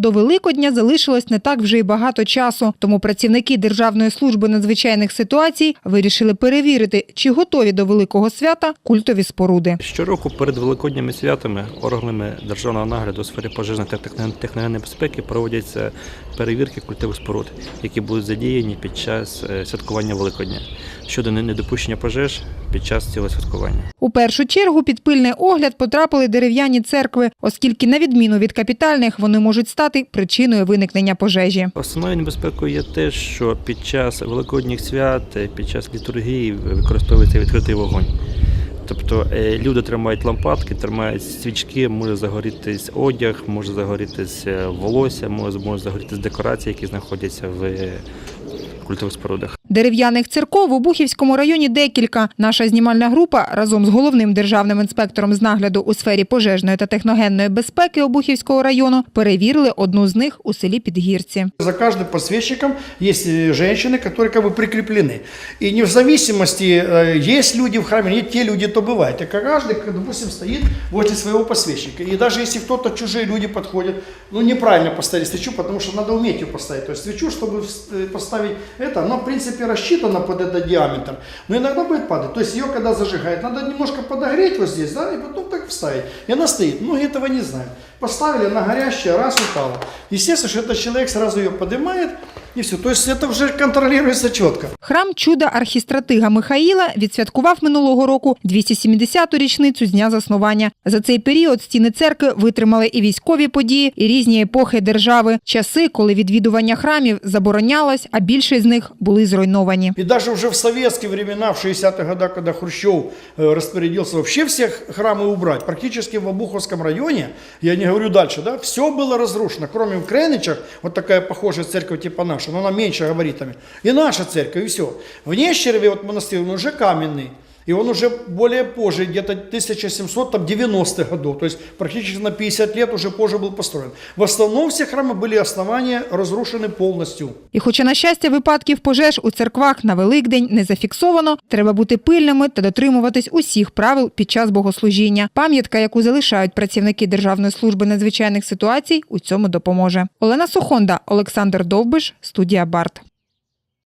До Великодня залишилось не так вже й багато часу. Тому працівники Державної служби надзвичайних ситуацій вирішили перевірити, чи готові до великого свята культові споруди. Щороку перед великодніми святами органами державного нагляду у сфері пожежної та техно- техногенної безпеки проводяться перевірки культових споруд, які будуть задіяні під час е, святкування Великодня щодо недопущення пожеж під час цього святкування. У першу чергу під пильний огляд потрапили дерев'яні церкви, оскільки, на відміну від капітальних, вони можуть стати причиною виникнення пожежі. Основною небезпекою є те, що під час великодніх свят, е, під час літургії використовується відкритий вогонь. Тобто е, люди тримають лампадки, тримають свічки, може загорітись одяг, може загорітись е, волосся, може, загорітись декорації, які знаходяться в культових спорудах. Дерев'яних церков у Бухівському районі декілька. Наша знімальна група разом з головним державним інспектором з нагляду у сфері пожежної та техногенної безпеки Обухівського району перевірили одну з них у селі Підгірці. За каждым подсвечником есть э, женщины, которые как бы прикреплены. И не в зависимости, э, есть люди в храме, нет те люди, то бывает. И каждый, как, допустим, стоит возле своего подсвечника. И даже если кто-то, чужие люди подходят, ну неправильно поставили свечу, потому что надо уметь ее поставить. То есть свечу, чтобы э, поставить это, она в принципе рассчитана под этот диаметр, но иногда будет падать. То есть ее когда зажигает, надо немножко подогреть вот здесь, да, и потом так вставить. И она стоит. Многие этого не знают. Поставили на горящее, раз упала. Естественно, что этот человек сразу ее поднимает, и все. То есть это уже контролируется четко. Храм чуда архістратига Михаїла відсвяткував минулого року 270-ту річницю з дня заснування. За цей період стіни церкви витримали і військові події, і різні епохи держави, часи, коли відвідування храмів заборонялось, а більшість з них були зруйновані. И даже уже в советские времена, в 60-х годах, когда Хрущев э, распорядился вообще всех храмы убрать, практически в Обуховском районе, я не говорю дальше, да, все было разрушено, кроме в Креничах, вот такая похожая церковь типа наша, но она меньше габаритами, и наша церковь, и все. В Нещерове вот монастырь, он уже каменный, и он уже более позже, где-то 1790-х годов, то есть практически на 50 лет уже позже был построен. В основном все храмы были основания разрушены полностью. І хоча, на щастя, випадків пожеж у церквах на Великдень не зафіксовано, треба бути пильними та дотримуватись усіх правил під час богослужіння. Пам'ятка, яку залишають працівники Державної служби надзвичайних ситуацій, у цьому допоможе. Олена Сухонда, Олександр Довбиш, студія Барт.